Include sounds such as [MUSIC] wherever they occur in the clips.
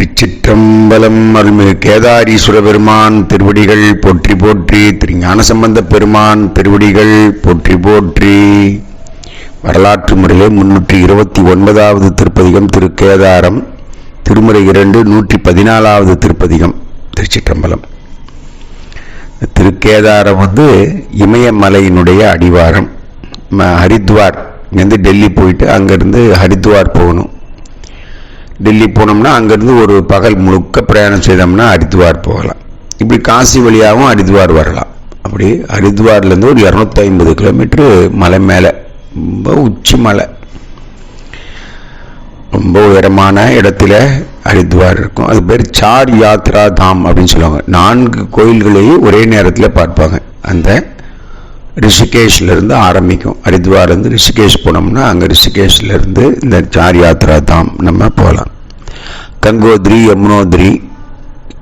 திருச்சிற்றம்பலம் அருள்மிகு கேதாரீஸ்வர பெருமான் திருவடிகள் போற்றி போற்றி திரு ஞானசம்பந்த பெருமான் திருவடிகள் போற்றி போற்றி. வரலாற்று முறையிலே முன்னூற்றி இருபத்தி ஒன்பதாவது திருப்பதிகம் திருக்கேதாரம் திருமுறை இரண்டு நூற்றி பதினாலாவது திருப்பதிகம் திருச்சிற்றம்பலம். திருக்கேதாரம் வந்து இமயமலையினுடைய அடிவாரம். ம- ஹரித்வார் இங்கேருந்து டெல்லி போயிட்டு அங்கேருந்து ஹரித்வார் போகணும். டெல்லி போனோம்னா அங்கேருந்து ஒரு பகல் முழுக்க பிரயாணம் செய்தோம்னா ஹரித்வார் போகலாம். இப்படி காசி வழியாகவும் ஹரித்வார் வரலாம். அப்படி ஹரித்வார்லேருந்து ஒரு இரநூத்தி ஐம்பது கிலோமீட்ரு மலை மேலே. ரொம்ப உச்சி மலை. ரொம்ப உயரமான இடத்துல ஹரித்வார் இருக்கும். அது பேர் சார் யாத்ரா தாம் அப்படின்னு சொல்லுவாங்க. நான்கு கோயில்களையும் ஒரே நேரத்தில் பார்ப்பாங்க. அந்த ரிஷிகேஷ்லேருந்து ஆரம்பிக்கும். ஹரித்வார்லேருந்து ரிஷிகேஷ் போனோம்னா அங்கே ரிஷிகேஷ்லேருந்து இந்த சார் யாத்ரா தாம் நம்ம போகலாம் கங்கோத்ரி யமுனோத்ரி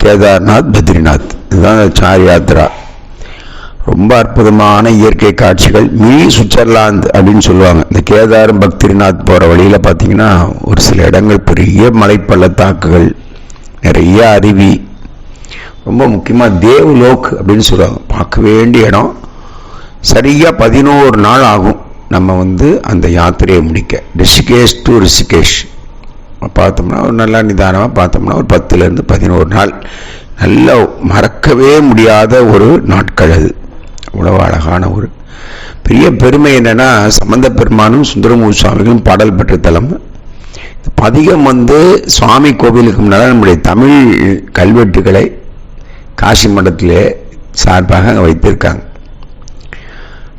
கேதார்நாத் பத்ரிநாத். இதுதான் இந்த சார் யாத்ரா. ரொம்ப அற்புதமான இயற்கை காட்சிகள். மினி சுவிட்சர்லாந்து அப்படின்னு சொல்லுவாங்க. இந்த கேதாரம் பக்திரிநாத் போகிற வழியில் பார்த்தீங்கன்னா ஒரு சில இடங்கள் பெரிய மலைப்பள்ளத்தாக்குகள் நிறைய அருவி. ரொம்ப முக்கியமாக தேவ்லோக் அப்படின்னு சொல்லுவாங்க. பார்க்க வேண்டிய இடம். சரியாக பதினோரு நாள் ஆகும் நம்ம வந்து அந்த யாத்திரையை முடிக்க. ரிஷிகேஷ் டு ரிஷிகேஷ். பார்த்தோம்னா ஒரு நல்லா நிதானமாக பார்த்தோம்னா ஒரு பத்துலேருந்து பதினோரு நாள். நல்ல மறக்கவே முடியாத ஒரு நாட்கள் அது. அவ்வளோ அழகான ஒரு பெரிய பெருமை என்னென்னா சம்பந்த பெருமானும் சுந்தரமூர் சுவாமிகளும் பாடல் பெற்ற தலம். பதிகம் வந்து சுவாமி கோவிலுக்கு முன்னால் நம்முடைய தமிழ் கல்வெட்டுகளை காசி மடத்திலே சார்பாக அங்கே வைத்திருக்காங்க.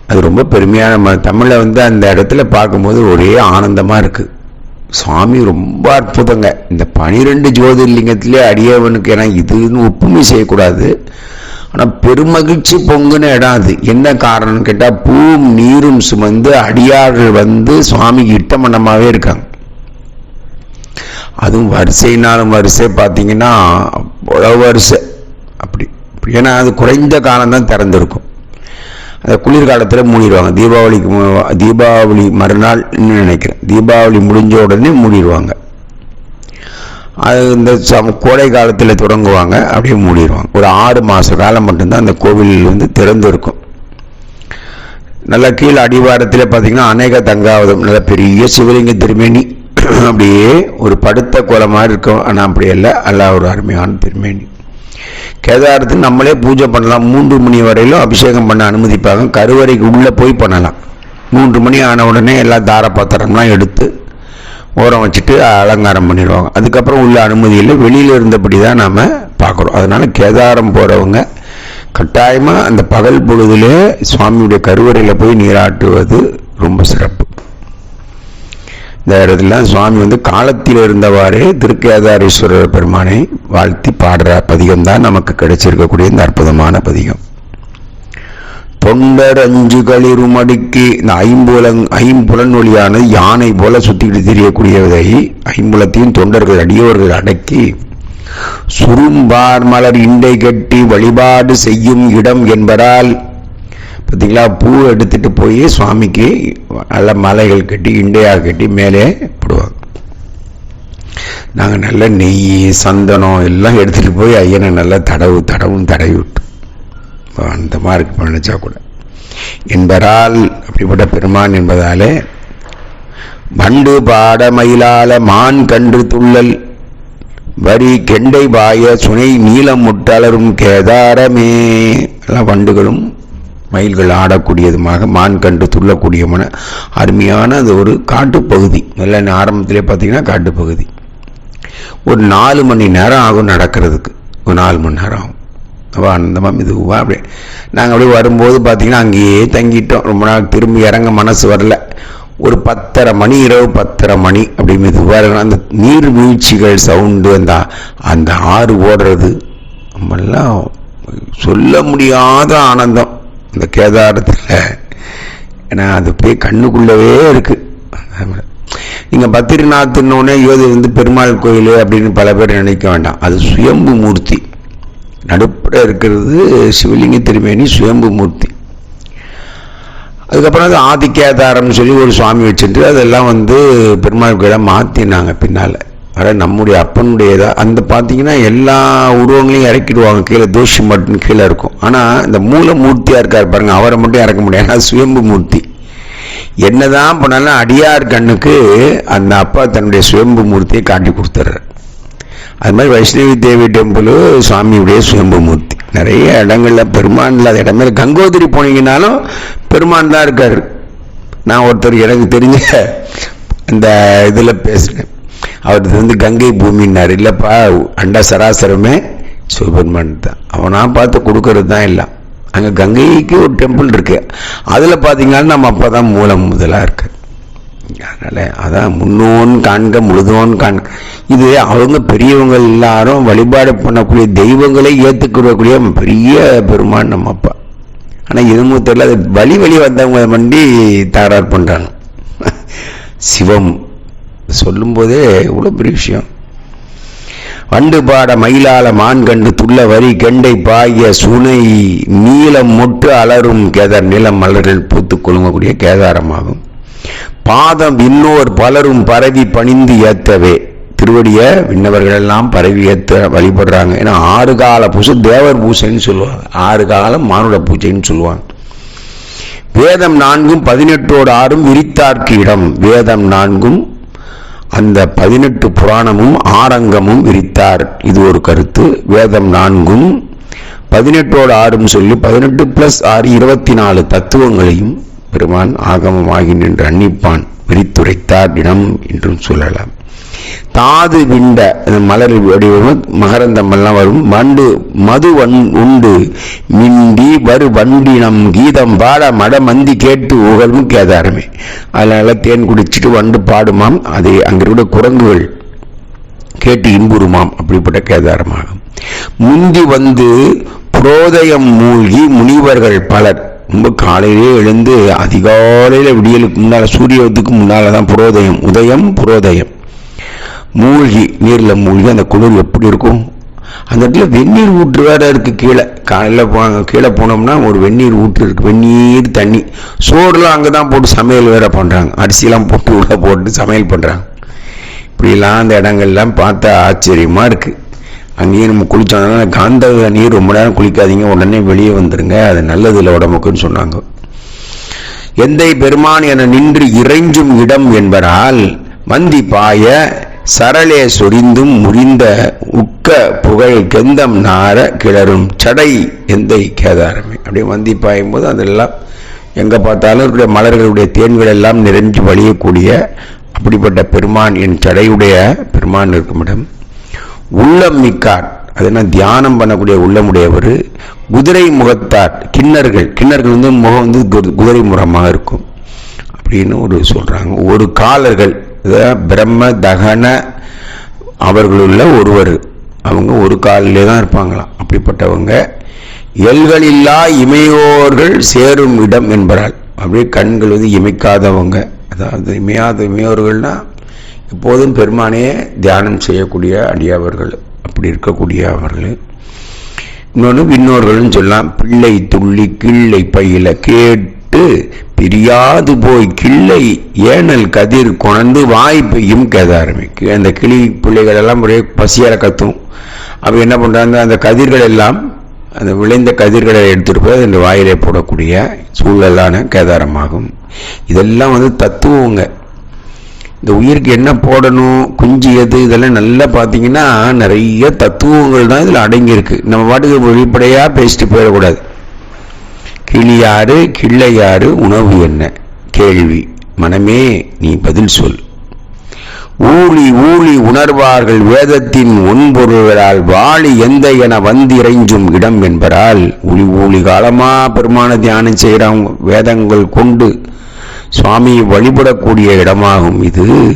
அது ரொம்ப பெருமையான நம்ம தமிழை வந்து அந்த இடத்துல பார்க்கும்போது ஒரே ஆனந்தமாக இருக்குது சுவாமி ரொம்ப அற்புதங்க. இந்த பனிரெண்டு ஜோதிர்லிங்கத்திலே அடியவனுக்கு ஏன்னா இதுன்னு ஒப்புமை செய்யக்கூடாது. ஆனால் பெருமகிழ்ச்சி பொங்குன இடம் அது. என்ன காரணம்னு கேட்டால் பூவும் நீரும் சுமந்து அடியார்கள் வந்து சுவாமிக்கு இட்டமண்டமாகவே இருக்காங்க. அதுவும் வரிசைனாலும் வரிசை பார்த்தீங்கன்னா அவ்வளோ வரிசை. அப்படி ஏன்னா அது குறைந்த காலம் தான் திறந்திருக்கும். குளிர்காலத்தில் மூடிடுவாங்க. தீபாவளிக்கு தீபாவளி மறுநாள் நினைக்கிறேன். தீபாவளி முடிஞ்ச உடனே மூடிடுவாங்க. அது இந்த சம- கோடை காலத்தில் தொடங்குவாங்க அப்படியே மூடிடுவாங்க. ஒரு ஆறு மாத காலம் மட்டும்தான் அந்த கோவில் வந்து திறந்து இருக்கும் நல்ல கீழே அடிவாரத்தில் பார்த்தீங்கன்னா அநேக தங்காவதம் நல்ல பெரிய சிவலிங்க திருமேனி. [CLEARS THROAT] அப்படியே ஒரு படுத்த கோலம் மாதிரி இருக்கும். ஆனால் அப்படி இல்லை அல்ல ஒரு அருமையான திருமேனி. கேதாரத்துக்கு நம்மளே பூஜை பண்ணலாம். மூன்று மணி வரையிலும் அபிஷேகம் பண்ண அனுமதிப்பாங்க. கருவறைக்கு உள்ளே போய் பண்ணலாம். மூன்று மணி ஆன உடனே எல்லா தார பாத்திரம்லாம் எடுத்து ஓரம் வச்சுட்டு அலங்காரம் பண்ணிடுவாங்க. அதுக்கப்புறம் உள்ள அனுமதி இல்லை. வெளியில் இருந்தபடி தான் நாம் பார்க்குறோம். அதனால் கேதாரம் போகிறவங்க கட்டாயமாக அந்த பகல் பொழுதுலே சுவாமியுடைய கருவறையில் போய் நீராட்டுவது ரொம்ப சிறப்பு. இந்த இடத்துல சுவாமி வந்து காலத்தில் இருந்தவாறே திருக்கேதாரீஸ்வரர் பெருமானை வாழ்த்தி பாடுற பதிகம் தான் நமக்கு கிடைச்சிருக்கக்கூடிய இந்த அற்புதமான பதிகம். தொண்டர் அஞ்சு களிரும் இந்த ஐம்புலன் ஐம்புலன் ஒளியானது யானை போல சுத்திக்கிட்டு தெரியக்கூடியதை ஐம்புலத்தையும் தொண்டர்கள் அடியோர்கள் அடக்கி சுரும்பார் மலர் இண்டை கட்டி வழிபாடு செய்யும் இடம் என்பதால் பார்த்தீங்களா பூ எடுத்துட்டு போய் சுவாமிக்கு நல்ல மலைகள் கட்டி இண்டையாக கட்டி மேலே போடுவாங்க. நாங்கள் நல்ல நெய் சந்தனம் எல்லாம் எடுத்துகிட்டு போய் ஐயனை நல்லா தடவு தடவும் தடவி விட்டு அந்த மாதிரி நினச்சா கூட. என்பதால் அப்படிப்பட்ட பெருமான் என்பதாலே வண்டு பாட மயிலால மான் கன்று துள்ளல் வரி கெண்டை பாய சுனை நீளம் முட்டலரும் கேதாரமே. எல்லாம் வண்டுகளும் மயில்கள் ஆடக்கூடியதுமாக மான் கண்டு துள்ளக்கூடியமான அருமையான அது ஒரு காட்டுப்பகுதி. நல்ல ஆரம்பத்திலே பார்த்தீங்கன்னா காட்டுப்பகுதி. ஒரு நாலு மணி நேரம் ஆகும் நடக்கிறதுக்கு. ஒரு நாலு மணி நேரம் ஆகும். அப்போ அந்தமாக மெதுவாக அப்படியே நாங்கள் அப்படியே வரும்போது பார்த்தீங்கன்னா அங்கேயே தங்கிட்டோம். ரொம்ப நாள் திரும்பி இறங்க மனசு வரல. ஒரு பத்தரை மணி இரவு பத்தரை மணி அப்படி மெதுவாக இருக்கணும் அந்த நீர்வீழ்ச்சிகள் சவுண்டு அந்த அந்த ஆறு ஓடுறது நம்மெல்லாம் சொல்ல முடியாத ஆனந்தம். இந்த கேதாரத்தில். ஏன்னா அது போய் கண்ணுக்குள்ளவே இருக்குது இங்கே பத்ரிநாத்னோடனே யோதி வந்து பெருமாள் கோயில் அப்படின்னு பல பேர் நினைக்க வேண்டாம். அது சுயம்பு மூர்த்தி. நடுப்புற இருக்கிறது சிவலிங்க திருமேனி சுயம்பு மூர்த்தி. அதுக்கப்புறம் அது ஆதிக்கேதாரம்னு சொல்லி ஒரு சுவாமி வச்சுட்டு அதெல்லாம் வந்து பெருமாள் கோயிலாக மாற்றினாங்க பின்னால். அட நம்முடைய அப்பனுடையதாக அந்த பார்த்தீங்கன்னா எல்லா உருவங்களையும் இறக்கிடுவாங்க. கீழே தோஷி மட்டும் கீழே இருக்கும். ஆனால் இந்த மூல மூர்த்தியாக இருக்கார் பாருங்க. அவரை மட்டும் இறக்க முடியாது. ஆனால் சுயம்பு மூர்த்தி. என்னதான் பண்ணாலும் அடியார் கண்ணுக்கு அந்த அப்பா தன்னுடைய சுயம்பு மூர்த்தியை காட்டி கொடுத்துட்றார் அது மாதிரி வைஷ்ணவி தேவி டெம்பிள் சுவாமியுடைய சுயம்பு மூர்த்தி. நிறைய இடங்கள்ல பெருமான் இல்லாத இடமே. கங்கோதரி போனீங்கன்னாலும் பெருமான் தான் இருக்கார். நான் ஒருத்தர் எனக்கு தெரிஞ்ச அந்த இதில் பேசுகிறேன் அவர் வந்து கங்கை பூமின்னார். இல்லைப்பா அண்ட சராசரமே சிவபெருமான் தான். அவனாக பார்த்து கொடுக்கறது தான் இல்லை அங்கே கங்கைக்கு ஒரு டெம்பிள் இருக்கு. அதில் பார்த்தீங்கன்னா நம்ம அப்பா தான் மூலம் முதலாக இருக்கு. அதனால் அதான் முன்னோன் காண்க முழுதோன் காண்க. இது அவங்க பெரியவங்க எல்லாரும் வழிபாடு பண்ணக்கூடிய தெய்வங்களை ஏற்றுக்கொள்ளக்கூடிய பெரிய பெருமான் நம்ம அப்பா. ஆனால் எதுவும் தெரியல அது வழி வழி வந்தவங்க வண்டி தகராறு பண்ணுறாங்க சிவம் சொல்லும்போதே இவ்வளோ பெரிய விஷயம். வண்டு பாட மயிலால மான் கண்டு துள்ள வரி கெண்டை பாய சுனை நீளம் மொட்டு அலரும் கேதார் நிலம் மலர்கள் பூத்து குலுங்கக்கூடிய கேதாரமாகும். பாதம் இன்னோர் பலரும் பரவி பணிந்து ஏத்தவே. திருவடிய விண்ணவர்கள் எல்லாம் பரவி ஏத்த வழிபடுறாங்க. ஏன்னா ஆறு கால பூசை தேவர் பூசைன்னு சொல்லுவாங்க. ஆறு காலம் மானுட பூஜைன்னு சொல்லுவாங்க. வேதம் நான்கும் பதினெட்டோடு ஆறும் விரித்தார்க்கு இடம். வேதம் நான்கும் அந்த பதினெட்டு புராணமும் ஆரங்கமும் விரித்தார். இது ஒரு கருத்து. வேதம் நான்கும். பதினெட்டோடு ஆறும் சொல்லி பதினெட்டு பிளஸ் ஆறு இருபத்தி நாலு தத்துவங்களையும் பெருமான் ஆகமமாகி நின்று அன்னிப்பான் விரித்துரைத்தார் இடம் என்றும் சொல்லலாம். தாது விண்ட மலர் வடிவம் மகரந்தம் எல்லாம் வரும். வண்டு மது உண்டு மிண்டி வரு வண்டினம் கீதம் பாட மட மந்தி கேட்டு உகழும் கேதாரமே. அதனால தேன் குடிச்சிட்டு வண்டு பாடுமாம். அதை அங்கிருக்கிற குரங்குகள் கேட்டு இன்புறுமாம். அப்படிப்பட்ட கேதாரமாகும். முந்தி வந்து புரோதயம் மூழ்கி முனிவர்கள் பலர் ரொம்ப காலையிலே எழுந்து அதிகாலையில் விடியலுக்கு முன்னால் சூரியத்துக்கு முன்னால் தான் புரோதயம். உதயம் புரோதயம். மூழ்கி நீரில் மூழ்கி அந்த குளிர் எப்படி இருக்கும்? அந்த இடத்துல வெந்நீர் ஊற்று வேற இருக்குது கீழே. காலையில் போ கீழே போனோம்னா ஒரு வெந்நீர் ஊற்று இருக்குது வெந்நீர் தண்ணி. சோறுலாம் அங்கே தான் போட்டு சமையல் வேற பண்ணுறாங்க அரிசிலாம் போட்டு உள்ள போட்டு சமையல் பண்ணுறாங்க இப்படிலாம் அந்த இடங்கள்லாம் பார்த்தா ஆச்சரியமாக இருக்குது அங்கேயே நம்ம குளித்தோம்னா காந்த நீர் ரொம்ப நேரம் குளிக்காதீங்க உடனே வெளியே வந்துருங்க. அது நல்லது இல்லை உடம்புக்குன்னு சொன்னாங்க. எந்தை பெருமான் என நின்று இறைஞ்சும் இடம் என்பதால் மந்தி பாய சரளே சொரிந்தும் முறிந்த உக்க புகழ் கெந்தம் நார கிளறும் சடை எந்தை கேதாரமே. அப்படியே மந்தி பாயும் போது அதெல்லாம் எங்கே பார்த்தாலும் இருக்கிற மலர்களுடைய தேன்கள் எல்லாம் நிறைஞ்சு வழியக்கூடிய அப்படிப்பட்ட பெருமான் என் சடையுடைய பெருமான் இருக்கும் இடம் உள்ளம் மிக்கார் அது தியானம் பண்ணக்கூடிய உள்ளமுடையவர் குதிரை முகத்தார் கிண்ணர்கள். கிண்ணர்கள் வந்து முகம் வந்து குதிரை முகமாக இருக்கும். அப்படின்னு ஒரு சொல்கிறாங்க ஒரு காலர்கள். பிரம்ம தகன அவர்களுள்ள ஒருவர். அவங்க ஒரு காலிலே தான் இருப்பாங்களாம். அப்படிப்பட்டவங்க. எல்களில்லா இமையோர்கள் சேரும் இடம் என்பதால் அப்படியே கண்கள் வந்து இமைக்காதவங்க. அதாவது இமையாத இமையோர்கள்னா எப்போதும் பெருமானே தியானம் செய்யக்கூடிய அடியவர்கள் அப்படி இருக்கக்கூடிய அவர்கள். இன்னொன்று இன்னொருகளும் சொல்லலாம் பிள்ளை துள்ளி கிள்ளை பையில கேட்டு பிரியாது போய் கிள்ளை ஏனல் கதிர் கொணந்து வாய் பெய்யும் கேதாரமே கி- அந்த கிளி பிள்ளைகள் எல்லாம் ஒரே பசியார கத்தும். அப்ப என்ன பண்றாங்க அந்த கதிர்கள் எல்லாம் அந்த விளைந்த கதிர்களை எடுத்துகிட்டு போய் அந்த வாயிலே போடக்கூடிய சூழலான கேதாரமாகும். இதெல்லாம் வந்து தத்துவங்க. இந்த உயிருக்கு என்ன போடணும் குஞ்சு எது இதெல்லாம் நல்லா பார்த்தீங்கன்னா நிறைய தத்துவங்கள் தான் இதில் அடங்கியிருக்கு. நம்ம பாட்டுக்கு வெளிப்படையாக பேசிட்டு போயிடக்கூடாது. கிளியாறு கிள்ளையாறு உணவு என்ன? கேள்வி. மனமே நீ பதில் சொல். ஊழி ஊழி உணர்வார்கள் வேதத்தின் ஒன்பொருளால் வாழி எந்த என வந்திறைஞ்சும் இடம் என்பதால் ஊழி ஊழி காலமா பெருமான தியானம் செய்கிறவங்க வேதங்கள் கொண்டு சுவாமியை வழிபடக்கூடிய இடமாகும் இது.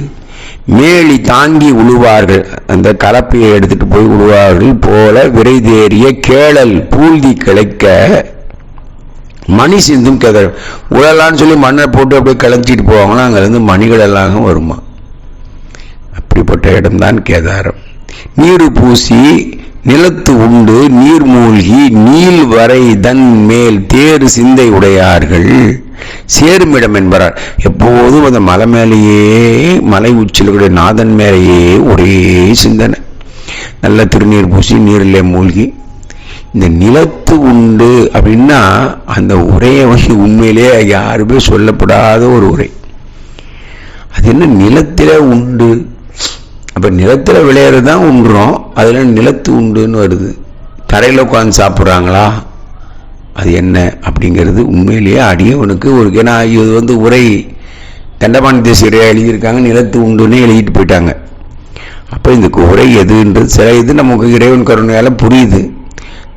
மேலி தாங்கி உழுவார்கள். அந்த கலப்பையை எடுத்துட்டு போய் உழுவார்கள். போல விரைதேறிய கேளல் பூழ்தி கிளைக்க மணி சிந்தும் கதர். உழலான்னு சொல்லி மண்ணை போட்டு அப்படியே கிளச்சிட்டு போவாங்களா அங்கிருந்து மணிகள் எல்லாம் வருமா? அப்படிப்பட்ட இடம்தான் கேதாரம். நீர் பூசி நிலத்து உண்டு நீர் மூழ்கி நீல் வரை தன் மேல் தேறு சிந்தை உடையார்கள். சேருமிடம் என்பார். எப்போதும் அந்த மலை மேலேயே மலை உச்சிலுடைய நாதன் மேலேயே ஒரே சிந்தனை. நல்ல திருநீர் பூசி நீரிலே மூழ்கி இந்த நிலத்து உண்டு அப்படின்னா அந்த உரையை வந்து உண்மையிலே யாருமே சொல்லப்படாத ஒரு உரை. அது என்ன நிலத்தில உண்டு? அப்போ நிலத்துல விளையிறது தான் உண்டுறோம் அதுல நிலத்து உண்டுன்னு வருது. தரையில உட்காந்து சாப்பிட்றாங்களா? அது என்ன அப்படிங்கிறது உண்மையிலேயே அடியவனுக்கு ஒரு ஏன்னா இது வந்து உரை தண்டபாணி தேசியரையா எழுதியிருக்காங்க நிலத்து உண்டுன்னு எழுதிட்டு போயிட்டாங்க. அப்போ இந்த உரை எதுன்றது சில இது நமக்கு இறைவன் கருணையால் புரியுது.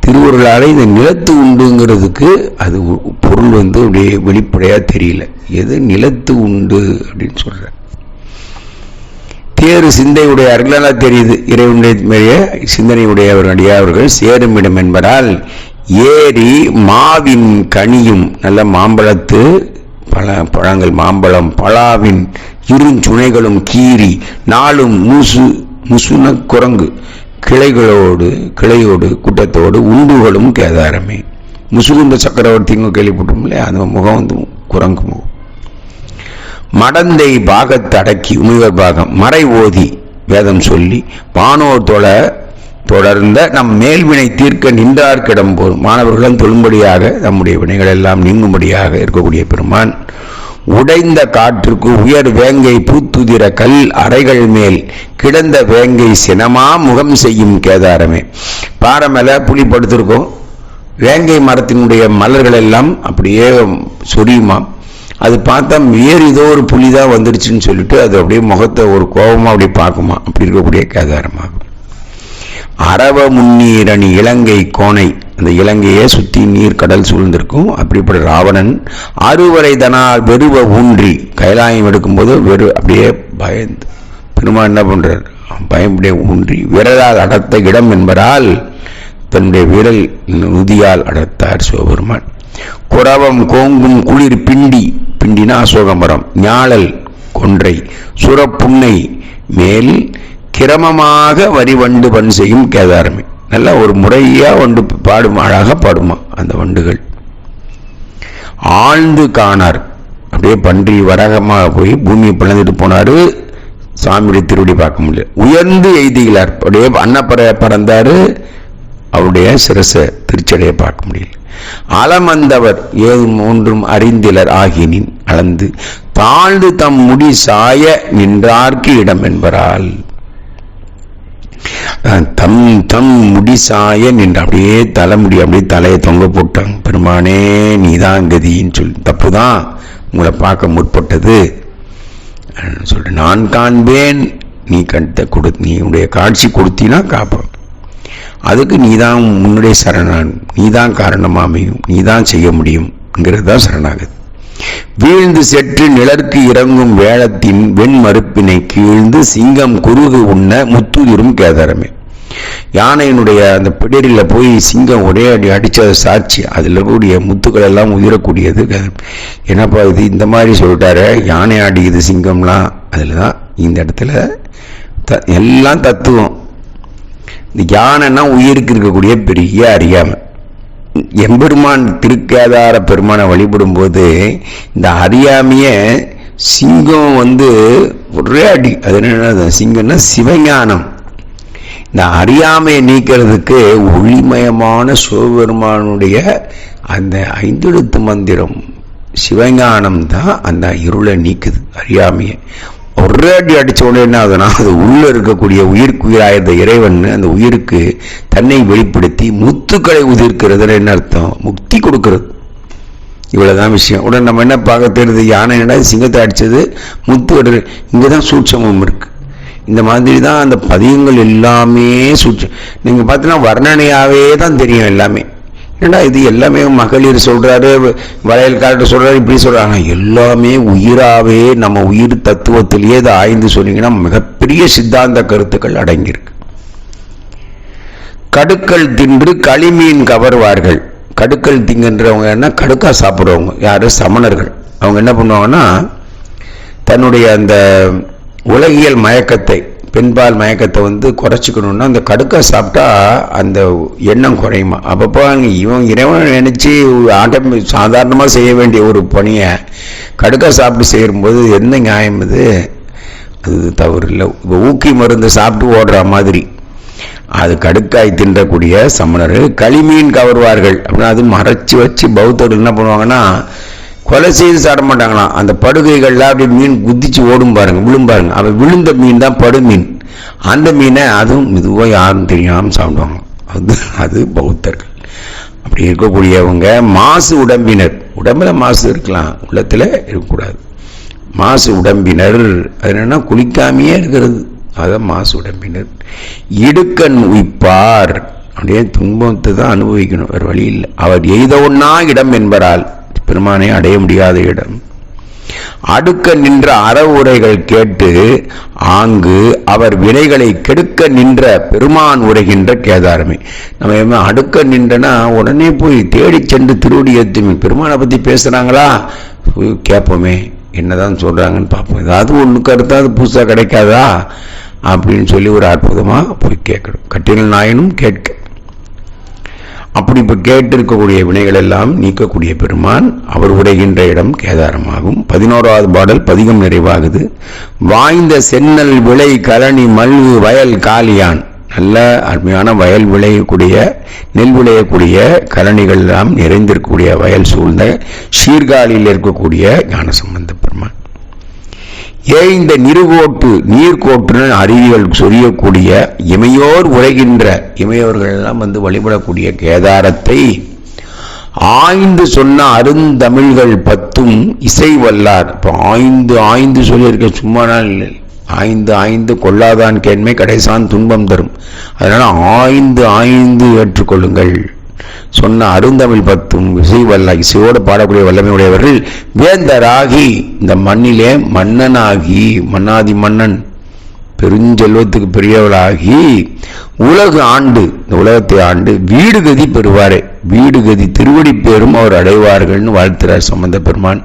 திருவருளால் இந்த நிலத்து உண்டுங்கிறதுக்கு அது பொருள் வந்து அப்படியே வெளிப்படையாக தெரியல. எது நிலத்து உண்டு அப்படின்னு சொல்கிறேன் தேறு சிந்தையுடைய அருளாக தெரியுது. இறைவனுடைய மேலே சிந்தனை அவர்கள் அடியாவர்கள் சேருமிடம் என்பதால் ஏரி மாவின் கனியும் நல்ல மாம்பழத்து பழ பழங்கள் மாம்பழம் பலாவின் இருஞ்சுனைகளும் கீறி நாளும் முசு முசுன குரங்கு கிளைகளோடு கிளையோடு கூட்டத்தோடு உண்டுகளும் கேதாரமே. முசுகுந்த சக்கரவர்த்திங்க கேள்விப்பட்டோம் இல்லையா? அந்த முகம் வந்து குரங்கு முகம். மடந்தை பாகத்தை அடக்கி உமிவர் பாகம் மறை ஓதி வேதம் சொல்லி வானோர் தொலை தொடர்ந்த நம் மேல்வினை தீர்க்க நின்றார்க்கிடம் போல் மாணவர்களும் தொழும்படியாக நம்முடைய வினைகள் எல்லாம் நீங்கும்படியாக இருக்கக்கூடிய பெருமான் உடைந்த காற்றுக்கு உயர் வேங்கை பூத்துதிர கல் அறைகள் மேல் கிடந்த வேங்கை சினமா முகம் செய்யும் கேதாரமே. பாறை மேல புலி படுத்திருக்கோம். வேங்கை மரத்தினுடைய மலர்கள் எல்லாம் அப்படியே சொரியுமா அது பார்த்தா வேறு ஏதோ ஒரு புலி தான் வந்துருச்சுன்னு சொல்லிட்டு அது அப்படியே முகத்தை ஒரு கோபமா அப்படி பார்க்குமா அப்படி இருக்கக்கூடிய கேதாரமாகும். அரவ முன்னீரணி இலங்கை கோணை. அந்த இலங்கையை சுத்தி நீர் கடல் சூழ்ந்திருக்கும். அப்படிப்பட்ட ராவணன் அறுவரை தனால் வெறுவ ஊன்றி கைலாயம் எடுக்கும்போது வெறு அப்படியே பயந்து பெருமாள் என்ன பண்றார்? பயமுடைய ஊன்றி விரலால் அடர்த்த இடம் என்பதால் தன்னுடைய விரல் உதியால் அடர்த்தார் சிவபெருமான். குரவம் கோங்கும் குளிர் பிண்டி பிண்டினா அசோகமரம் ஞாழல் கொன்றை சுரப்புண்ணை மேல் கிரமமாக வரிவண்டு பண் செய்யும் கேதாரமி. நல்லா ஒரு முறையா வண்டு பாடும் அழகா பாடுமா அந்த வண்டுகள். ஆழ்ந்து காணார். அப்படியே பன்றி வரகமாக போய் பூமியை பிளந்துட்டு போனாரு. சாமியுடைய திருவடி பார்க்க முடியல. உயர்ந்து எய்துகிறார். அப்படியே அன்னப்பற பறந்தாரு. அவருடைய சிரசை திருச்சடையை பார்க்க முடியல. அலமந்தவர் ஏது மூன்றும் அறிந்திலர் ஆகினின் அளந்து தாழ்ந்து தம் முடி சாய நின்றார்க்கு இடம் என்பரால். தம் தம் முடிசாய நின்று அப்படியே தலைமுடி அப்படியே தலையை தொங்க போட்டாங்க பெருமானே நீதான் கதின்னு சொல்லி தப்புதான். உங்களை பார்க்க முற்பட்டது. அப்படின்னு சொல்லிட்டு நான் காண்பேன். நீ கண்ட கொடு நீ உடைய காட்சி கொடுத்தினா காப்போம். அதுக்கு நீதான் முன்னுடைய சரணான். நீதான் காரணமாமையும். நீதான் செய்ய முடியும்ங்கிறது தான் சரணாகதி. வீழ்ந்து செற்று நிழற்கு இறங்கும் வேளத்தின் வெண்மறுப்பினை கீழ்ந்து சிங்கம் குறுகு உண்ண முத்துதிரும் கேதாரமே. யானையினுடைய அந்த பிடரில போய் சிங்கம் ஒரே அடி அடித்த சாட்சி. அதில் இருக்கக்கூடிய முத்துக்கள் எல்லாம் உதிரக்கூடியது என்னப்பா இது? இந்த மாதிரி சொல்லிட்டாரு. யானை அடிக்குது சிங்கம்லாம். அதில் தான் இந்த இடத்துல த எல்லாம் தத்துவம். இந்த யானைன்னா உயிருக்கு இருக்கக்கூடிய பெரிய அறியாமை. எம்பெருமான் திருக்கேதார பெருமானை வழிபடும் போது இந்த அறியாமைய சிங்கம் வந்து ஒரே அடி. அது என்ன சிங்கம்னா சிவஞானம். இந்த அறியாமையை நீக்கிறதுக்கு ஒளிமயமான சிவபெருமானுடைய அந்த ஐந்தெழுத்து மந்திரம் சிவஞானம் தான் அந்த இருளை நீக்குது அறியாமையை. ஒரே அடி அடித்த உடனே என்ன ஆகுதுன்னா அது உள்ளே இருக்கக்கூடிய உயிருக்குயிராய இந்த இறைவன் அந்த உயிருக்கு தன்னை வெளிப்படுத்தி முத்துக்களை உதிர்க்கிறதுன்னு என்ன அர்த்தம்? முக்தி கொடுக்கறது. இவ்வளோதான் விஷயம். உடனே நம்ம என்ன பார்க்க தெரியுது? யானை என்னடா சிங்கத்தை அடித்தது முத்து விட இங்கே தான் சூட்சமம் இருக்குது இந்த மாதிரி தான் அந்த பதியங்கள் எல்லாமே சூட்சம் நீங்கள் பார்த்தீங்கன்னா வர்ணனையாகவே தான் தெரியும் எல்லாமே. ஏன்னா இது எல்லாமே மகளிர் சொல்றாரு வளையல்காரர் சொல்றாரு இப்படி சொல்றாங்க எல்லாமே உயிராகவே நம்ம உயிர் தத்துவத்திலேயே இதை ஆய்ந்து சொன்னீங்கன்னா மிகப்பெரிய சித்தாந்த கருத்துக்கள் அடங்கியிருக்கு. கடுக்கல் தின்று களிமீன் கவர்வார்கள். கடுக்கல் திங்கன்றவங்க என்ன? கடுக்கா சாப்பிடுவாங்க யாரு? சமணர்கள். அவங்க என்ன பண்ணுவாங்கன்னா தன்னுடைய அந்த உலகியல் மயக்கத்தை பெண்பால் மயக்கத்தை வந்து குறைச்சிக்கணும்னா அந்த கடுக்கா சாப்பிட்டா அந்த எண்ணம் குறையுமா. அப்பப்போ இவன் இறைவன் நினச்சி ஆட்டம் சாதாரணமாக செய்ய வேண்டிய ஒரு பணியை கடுக்கா சாப்பிட்டு செய்யும்போது என்ன நியாயம் இது? அது தவறு இல்லை. இப்போ ஊக்கி மருந்து சாப்பிட்டு ஓடுற மாதிரி. அது கடுக்காய் தின்றக்கூடிய சமணர்கள் களிமீன் கவர்வார்கள். அப்படின்னா அது மறைச்சு வச்சு பௌத்தர்கள் என்ன பண்ணுவாங்கன்னா கொலை செய்து சாப்பிட மாட்டாங்களாம். அந்த படுகைகள்லாம் அப்படி மீன் குதிச்சு ஓடும் பாருங்க விழும் பாருங்க. அவன் விழுந்த மீன் தான் படு மீன் அந்த மீனை அதுவும் மெதுவாக யாரும் தெரியாமல் சாப்பிடுவாங்க அது அது பௌத்தர்கள். அப்படி இருக்கக்கூடியவங்க மாசு உடம்பினர். உடம்புல மாசு இருக்கலாம். உள்ளத்தில் இருக்கக்கூடாது. மாசு உடம்பினர். அது என்னன்னா குளிக்காமையே இருக்கிறது. அதான் மாசு உடம்பினர். இடுக்கண் உயிப்பார். அப்படியே துன்பத்தை தான் அனுபவிக்கணும். வேறு வழி இல்லை. அவர் எய்த ஒன்னா இடம் என்பதால் பெருமானை அடைய முடியாத இடம். அடுக்க நின்ற அறவுரைகள் கேட்டு ஆங்கு அவர் வினைகளை கெடுக்க நின்ற பெருமான் உரைகின்ற கேதாரமே. நம்ம என்ன அடுக்க நின்றனா உடனே போய் தேடி சென்று திருவடி ஏத்துமே பெருமானை பற்றி பேசுகிறாங்களா போய் கேட்போமே என்னதான் சொல்கிறாங்கன்னு பார்ப்போம். ஏதாவது ஒன்று கருத்தாவது புதுசாக கிடைக்காதா? அப்படின்னு சொல்லி ஒரு அற்புதமாக போய் கேட்கணும். கட்டில் நாயனும் கேட்க அப்படி இப்போ கேட்டிருக்கக்கூடிய வினைகள் எல்லாம் நீக்கக்கூடிய பெருமான் அவர் உடைகின்ற இடம் கேதாரமாகும். பதினோராவது பாடல் பதிகம் நிறைவாகுது. வாய்ந்த சென்னல் விளை கரணி மல்வு வயல் காலியான். நல்ல அருமையான வயல் விளையக்கூடிய நெல் விளையக்கூடிய கரணிகள் எல்லாம் நிறைந்திருக்கக்கூடிய வயல் சூழ்ந்த சீர்காழியில் இருக்கக்கூடிய ஞானசம்பந்த பெருமான். ஏய்ந்த நிறுகோட்டு நீர்கோட்டுடன் அருவிகள் சொரியக்கூடிய இமையோர் உரைகின்ற இமையோர்கள் எல்லாம் வந்து வழிபடக்கூடிய கேதாரத்தை ஆய்ந்து சொன்ன அருந்தமிழ்கள் பத்தும் இசை வல்லார். இப்போ ஆய்ந்து ஆய்ந்து சொல்லியிருக்க சும்மா நாள் இல்லை. ஆய்ந்து ஆய்ந்து கொள்ளாதான் கேண்மை கடைசான் துன்பம் தரும். அதனால் ஆய்ந்து ஆய்ந்து ஏற்றுக்கொள்ளுங்கள். சொன்ன அருந்தமிழ் பத்தும் இசை வல்ல இசையோடு பாடக்கூடிய வல்லமை உடையவர்கள் வேந்தராகி இந்த மண்ணிலே மன்னனாகி மன்னாதி மன்னன் பெருஞ்செல்வத்துக்கு பெரியவளாகி உலகு ஆண்டு இந்த உலகத்தை ஆண்டு வீடு கதி பெறுவாரே. வீடு கதி திருவடி பேரும் அவர் அடைவார்கள்னு வாழ்த்துறார் சம்பந்த பெருமான்